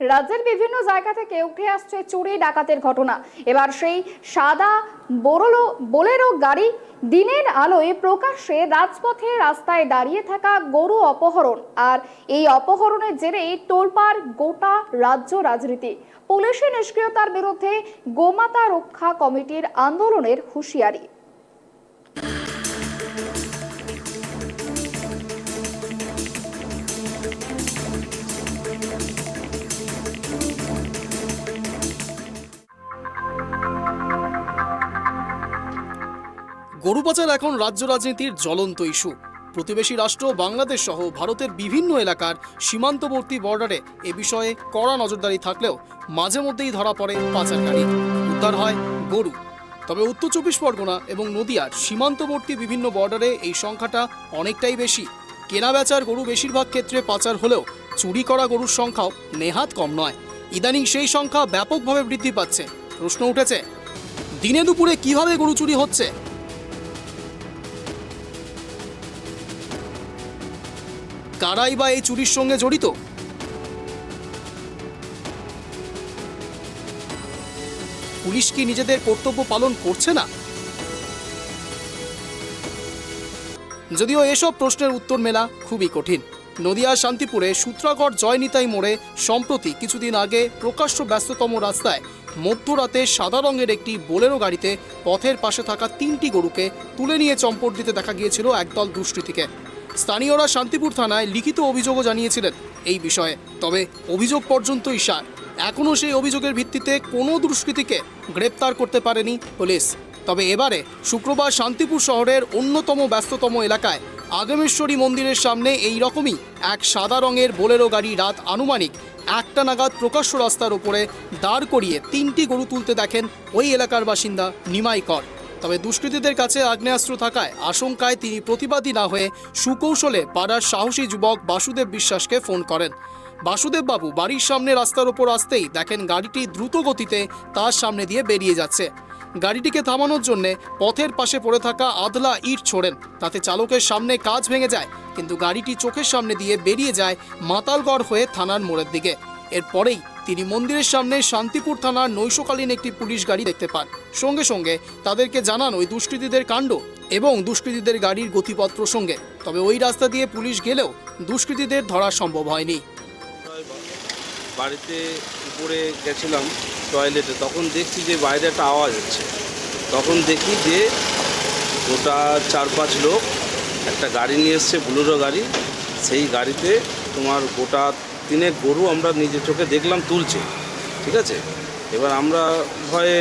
রাজ্যের বিভিন্ন জায়গা থেকে উঠে আসছে চুরি ডাকাতের ঘটনা। এবার সেই সাদা বোরলো বোলেরো গাড়ি দিনের আলোয় প্রকাশ্যে রাজপথে রাস্তায় দাঁড়িয়ে থাকা গরু অপহরণ। আর এই অপহরণের জেরেই তোলপাড় গোটা রাজ্য রাজনীতি। পুলিশের নিষ্ক্রিয়তার বিরুদ্ধে গোমাতা রক্ষা কমিটির আন্দোলনের হুঁশিয়ারি। গরু পাচার এখন রাজ্য রাজনীতির জ্বলন্ত ইস্যু। প্রতিবেশী রাষ্ট্র, বাংলাদেশ সহ ভারতের বিভিন্ন এলাকার সীমান্তবর্তী বর্ডারে এ বিষয়ে কড়া নজরদারি থাকলেও মাঝে মধ্যেই ধরা পড়ে পাচারকারী। উদ্ধার হয় গরু। তবে উত্তর চব্বিশ পরগনা এবং নদিয়ার সীমান্তবর্তী বিভিন্ন বর্ডারে এই সংখ্যাটা অনেকটাই বেশি। কেনা বেচার গরু বেশিরভাগ ক্ষেত্রে পাচার হলেও চুরি করা গরুর সংখ্যাও নেহাত কম নয়। ইদানিং সেই সংখ্যা ব্যাপকভাবে বৃদ্ধি পাচ্ছে। প্রশ্ন উঠেছে, দিনে দুপুরে কীভাবে গরু চুরি হচ্ছে? কারাই বা এই চুরির সঙ্গে জড়িত? পুলিশ কি নিজেদের কর্তব্য পালন করছে না? যদিও এসব প্রশ্নের উত্তর মেলা খুবই কঠিন। নদিয়ার শান্তিপুরে সূত্রাগড়, জয়নিতাই মোড়ে সম্প্রতি কিছুদিন আগে প্রকাশ্য ব্যস্ততম রাস্তায় মধ্যরাতে সাদা রঙের একটি বোলেরো গাড়িতে পথের পাশে থাকা তিনটি গরুকে তুলে নিয়ে চম্পট দিতে দেখা গিয়েছিল একদল দুষ্কৃতীকে। স্থানীয়রা শান্তিপুর থানায় লিখিত অভিযোগও জানিয়েছিলেন এই বিষয়ে। তবে অভিযোগ পর্যন্তই সার। এখনও সেই অভিযোগের ভিত্তিতে কোনো দুষ্কৃতীকে গ্রেপ্তার করতে পারেনি পুলিশ। তবে এবারে শুক্রবার শান্তিপুর শহরের অন্যতম ব্যস্ততম এলাকায় আগমেশ্বরী মন্দিরের সামনে এই রকমই এক সাদা রঙের বোলেরো গাড়ি রাত আনুমানিক একটা নাগাদ প্রকাশ্য রাস্তার ওপরে দাঁড় করিয়ে তিনটি গরু তুলতে দেখেন ওই এলাকার বাসিন্দা নিমাই কর। তবে দুষ্কৃতীদের কাছে আগ্নেয়াস্ত্র থাকায় আশঙ্কায় তিনি প্রতিবাদী না হয়ে সুকৌশলে পাড়ার সাহসী যুবক বাসুদেব বিশ্বাসকে ফোন করেন। বাসুদেব বাবু বাড়ির সামনে রাস্তার ওপর আসতেই দেখেন গাড়িটি দ্রুত গতিতে তার সামনে দিয়ে বেরিয়ে যাচ্ছে। গাড়িটিকে থামানোর জন্য পথের পাশে পড়ে থাকা আদলা ইট ছোড়েন। তাতে চালকের সামনে কাজ ভেঙে যায়, কিন্তু গাড়িটি চোখের সামনে দিয়ে বেরিয়ে যায় মাতালগড় হয়ে থানার মোড়ের দিকে। এরপরেই তিনি মন্দিরের সামনে শান্তিপুর থানার নৈশকালীন একটি পুলিশ গাড়ি দেখতে পান। সঙ্গে সঙ্গে তাদেরকে জানান ওই দুষ্কৃতীদের কাণ্ড এবং দুষ্কৃতীদের গাড়ির গতিপথ প্রসঙ্গে। তবে ওই রাস্তা দিয়ে পুলিশ গেলেও দুষ্কৃতীদের ধরা সম্ভব হয়নি। বাড়িতে উপরে গেছিলাম টয়লেটে, তখন দেখছি যে বাইরে একটা আওয়াজ হচ্ছে। তখন দেখি যে গোটা চার পাঁচ লোক একটা গাড়ি নিয়ে এসছে, বুলোরো গাড়ি। সেই গাড়িতে তোমার গোটা তিনের গরু আমরা নিজের চোখে দেখলাম তুলছে, ঠিক আছে? এবার আমরা ভয়ে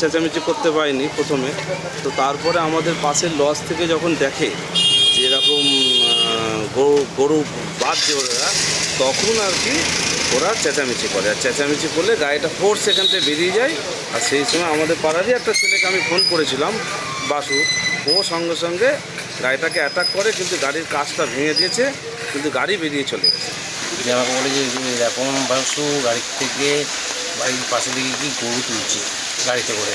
চেঁচামেচি করতে পারিনি প্রথমে। তো তারপরে আমাদের পাশের লজ থেকে যখন দেখে যে এরকম গরু গরু বাঁধছে ওরা, তখন আর কি ওরা চেঁচামেচি করে। আর চেঁচামেচি করলে গাড়িটা ফোর্স সেখান থেকে বেরিয়ে যায়। আর সেই সময় আমাদের পাড়ারই একটা ছেলেকে আমি ফোন করেছিলাম, বাসু। ও সঙ্গে সঙ্গে গাড়িটাকে অ্যাটাক করে, কিন্তু গাড়ির কাজটা ভেঙে দিয়েছে, কিন্তু গাড়ি বেরিয়ে চলে গেছে। যে আমাকে বলে যে এরকম বাসু গাড়ি থেকে বাড়ির পাশে দিকে কি গরু তুলছে গাড়িতে করে।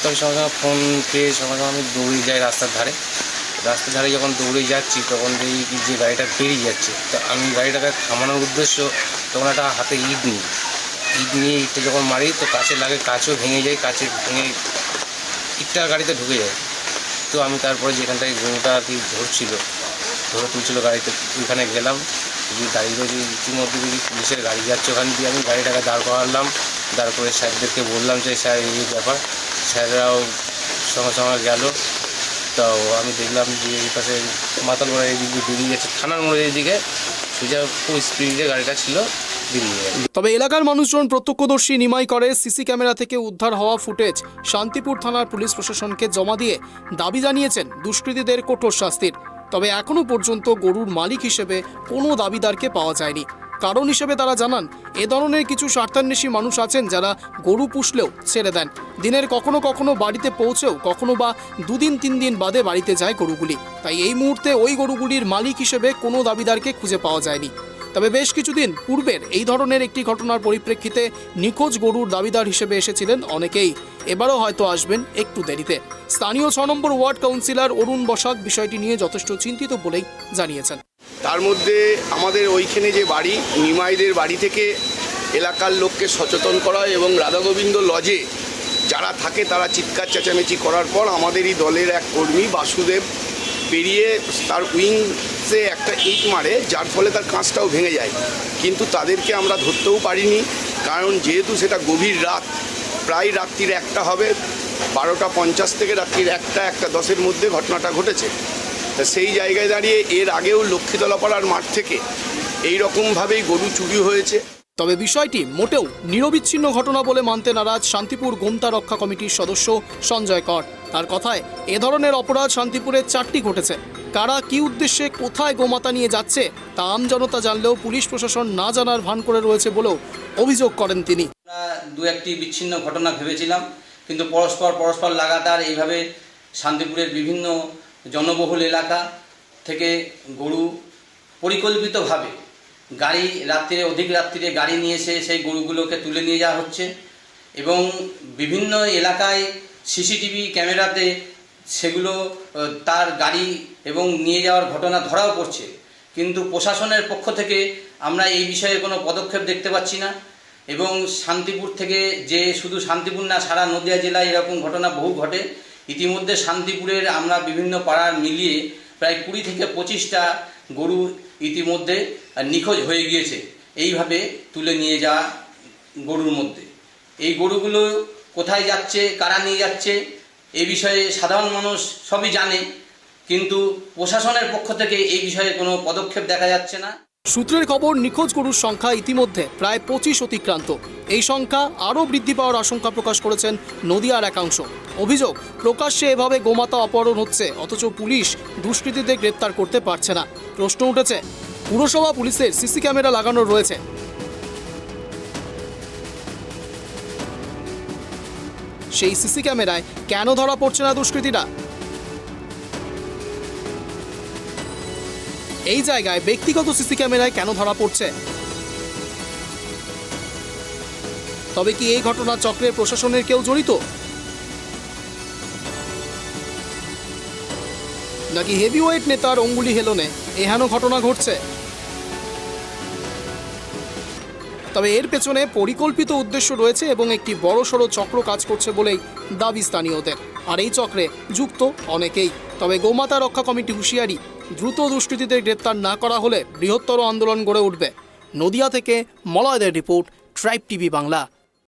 তো আমি সঙ্গে সঙ্গে ফোন পেয়ে সঙ্গে সঙ্গে আমি দৌড়ে যাই রাস্তার ধারে। রাস্তার ধারে যখন দৌড়ে যাচ্ছি, তখন দেখি যে গাড়িটা বেরিয়ে যাচ্ছে। তো আমি গাড়িটাকে থামানোর উদ্দেশ্য তখন একটা হাতে ইট নিই। ইট নিয়ে ইটটা যখন মারি, তো কাছে লাগে, কাছেও ভেঙে যায়, কাছে ভেঙে ইটটা গাড়িতে ঢুকে যায়। তো আমি তারপরে যেখানটায় গরুটা কি ধরছিল ধরে তুলছিল গাড়িতে ওইখানে গেলাম দাঁড়িয়ে ইতিমধ্যে দেখি পুলিশের গাড়ি যাচ্ছে, ওখান দিয়ে আমি গাড়িটাকে দাঁড় করালাম, দাঁড় করে স্যারদেরকে বললাম যে, স্যার, এই ব্যাপার। স্যাররাও সঙ্গে সঙ্গে গেল। তো আমি দেখলাম যে, এই পাশে মোড়ের এদিকে বেরিয়ে যাচ্ছে থানার মোড়ের এদিকে সোজা খুব স্পিডে গাড়িটা ছিল তবে এলাকার মানুষজন প্রত্যক্ষদর্শী নিমাই করে সিসি ক্যামেরা থেকে উদ্ধার হওয়া ফুটেজ শান্তিপুর থানার পুলিশ প্রশাসনকে জমা দিয়ে দাবি জানিয়েছেন দুষ্কৃতীদের কঠোর শাস্তির। তবে এখনও পর্যন্ত গরুর মালিক হিসেবে কোনো দাবিদারকে পাওয়া যায়নি। কারণ হিসেবে তারা জানান, এ ধরনের কিছু স্বার্থান্বেষী মানুষ আছেন যারা গরু পুষলেও ছেড়ে দেন। দিনের কখনো কখনো বাড়িতে পৌঁছেও কখনো বা দুদিন, তিন দিন বাদে বাড়িতে যায় গরুগুলি। তাই এই মুহূর্তে ওই গরুগুলির মালিক হিসেবে কোনো দাবিদারকে খুঁজে পাওয়া যায়নি। তবে বেশ কিছুদিন পূর্বের এই ধরনের একটি ঘটনার পরিপ্রেক্ষিতে নিখোঁজ গরুর দাবিদার হিসেবে এসেছিলেন অনেকেই। এবারও হয়তো আসবেন একটু দেরিতে। স্থানীয় ছ নম্বর ওয়ার্ড কাউন্সিলর অরুণ বসাক বিষয়টি নিয়ে যথেষ্ট চিন্তিত বলেই জানিয়েছেন। তার মধ্যে আমাদের ওইখানে যে বাড়ি, নিমাইদের বাড়ি থেকে এলাকার লোককে সচেতন করা এবং রাধাগোবিন্দ লজে যারা থাকে তারা চিৎকার চেঁচামেচি করার পর আমাদেরই দলের এক কর্মী বাসুদেব পেরিয়ে তার উইংসে একটা ইট মারে, যার ফলে তার কাঁচটাও ভেঙে যায়। কিন্তু তাদেরকে আমরা ধরতেও পারিনি, কারণ যেহেতু সেটা গভীর রাত, প্রায় রাত্রির একটা হবে বারোটা পঞ্চাশ থেকে রাত্রির একটা একটা দশের মধ্যে ঘটনাটা ঘটেছে। তা সেই জায়গায় দাঁড়িয়ে এর আগেও লক্ষ্মীতলা পাড়ার মাঠ থেকে এই রকমভাবেই গরু চুরি হয়েছে। তবে বিষয়টি মোটেও নিরবিচ্ছিন্ন ঘটনা বলে মানতে নারাজ শান্তিপুর গোমতা রক্ষা কমিটির সদস্য সঞ্জয় কর। তার কথায় এ ধরনের অপরাধ শান্তিপুরে চারটি ঘটেছে। কারা কি উদ্দেশ্যে কোথায় গোমাতা নিয়ে যাচ্ছে তা আমজনতা জানলেও পুলিশ প্রশাসন না জানার ভান করে রয়েছে বলেও অভিযোগ করেন তিনি। দু একটি বিচ্ছিন্ন ঘটনা ভেবেছিলাম। কিন্তু পরস্পর পরস্পর লাগাতার এইভাবে শান্তিপুরের বিভিন্ন জনবহুল এলাকা থেকে গরু পরিকল্পিতভাবে গাড়ি রাত্রিরে, অধিক রাত্রিরে গাড়ি নিয়ে এসে সেই গরুগুলোকে তুলে নিয়ে যাওয়া হচ্ছে এবং বিভিন্ন এলাকায় সিসিটিভি ক্যামেরাতে সেগুলো তার গাড়ি এবং নিয়ে যাওয়ার ঘটনা ধরাও পড়ছে। কিন্তু প্রশাসনের পক্ষ থেকে আমরা এই বিষয়ে কোনো পদক্ষেপ দেখতে পাচ্ছি না। এবং শান্তিপুর থেকে যে শুধু শান্তিপুর না, সারা নদিয়া জেলায় এরকম ঘটনা বহু ঘটে। ইতিমধ্যে শান্তিপুরের আমরা বিভিন্ন পাড়ার মিলিয়ে প্রায় কুড়ি থেকে পঁচিশটা গরু ইতিমধ্যে নিখোঁজ হয়ে গিয়েছে। এইভাবে তুলে নিয়ে যাওয়া গরুর মধ্যে। এই গরুগুলো কোথায় যাচ্ছে, কারা নিয়ে যাচ্ছে, এ বিষয়ে সাধারণ মানুষ সবই জানে, কিন্তু প্রশাসনের পক্ষ থেকে এই বিষয়ে কোনো পদক্ষেপ দেখা যাচ্ছে না। সূত্রের খবর, নিখোঁজ গরুর সংখ্যা ইতিমধ্যে প্রায় পঁচিশ অতিক্রান্ত। এই সংখ্যা আরও বৃদ্ধি পাওয়ার আশঙ্কা প্রকাশ করেছেন নদিয়ার একাংশ। অভিযোগ, প্রকাশ্যে এভাবে গোমাতা অপহরণ হচ্ছে, অথচ পুলিশ দুষ্কৃতীদের গ্রেপ্তার করতে পারছে না। প্রশ্ন উঠেছে, পুরসভা পুলিশের সিসি ক্যামেরা লাগানো রয়েছে। সেই সিসি ক্যামেরায় কেন ধরা পড়ছে না দুষ্কৃতীরা? এই জায়গায় ব্যক্তিগত সিসি ক্যামেরায় কেন ধরা পড়ছে? তবে কি এই ঘটনা চক্রের প্রশাসনের কেউ জড়িত? নাকি হেভিওয়েট নেতার অঙ্গুলি হেলনে এহেন ঘটনা ঘটছে? তবে এর পেছনে পরিকল্পিত উদ্দেশ্য রয়েছে এবং একটি বড়সড় চক্র কাজ করছে বলেই দাবি স্থানীয়দের। আর এই চক্রে যুক্ত অনেকেই। তবে গোমাতা রক্ষা কমিটি হুঁশিয়ারি দ্রুত দুষ্কৃতীদের গ্রেপ্তার না করা হলে বৃহত্তর আন্দোলন গড়ে উঠবে। নদিয়া থেকে মলয়দের রিপোর্ট, ট্রাইব টিভি বাংলা।